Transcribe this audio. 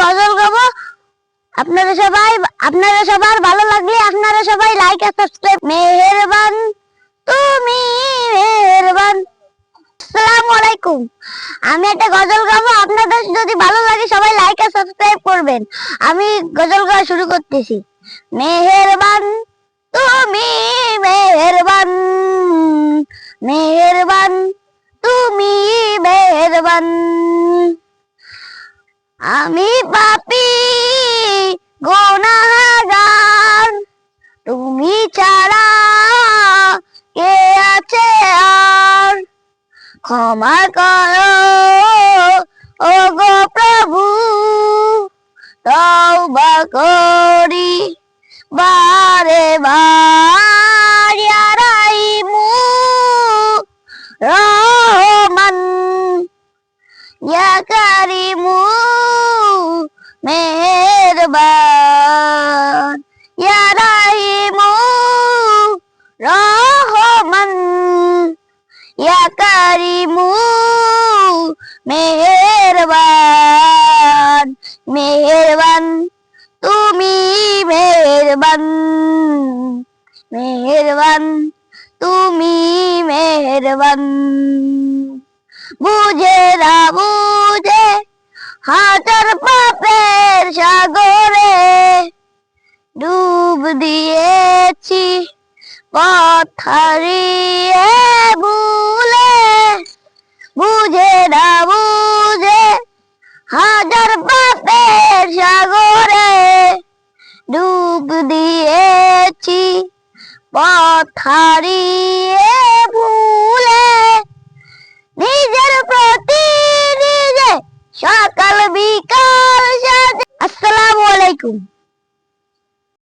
গজল গাবো? আপনারা সবাই, আপনারা সবার ভালো লাগলে আপনারা সবাই লাইক আর সাবস্ক্রাইব মেহেরবান, তুমি মেহেরবান। আসসালামু আলাইকুম। আমি একটা গজল গাবো, আপনাদের যদি ভালো লাগে সবাই লাইক আর সাবস্ক্রাইব করবেন। আমি গজল গাওয়া শুরু করতেছি। মেহেরবান, তুমি মেহেরবান। মেহেরবান, তুমি মেহেরবান। আমি পাপি গোনাগার তুমি ছাড়া কে আছে আর? ক্ষমা করো ও গো প্রভু, তওবা করি। বারে বার ইয়া রাহিমু রহমান, ইয়া কারিমু। মেহেরবান। ইয়া রাহিমু, রহমান। ইয়া কারিমু, মেহেরবান। মেহেরবান, তুমি মেহেরবান। মেহেরবান, তুমি মেহেরবান। বুঝে না বুঝে হাজার দিয়েছি পথ ভুলে, বুঝে না বুঝে হাজার পাপের সাগরে ডুব দিয়েছি পথ হারিয়ে ভুলে। নিজের প্রতি নিজে সকাল বিকাল আসসালামু আলাইকুম।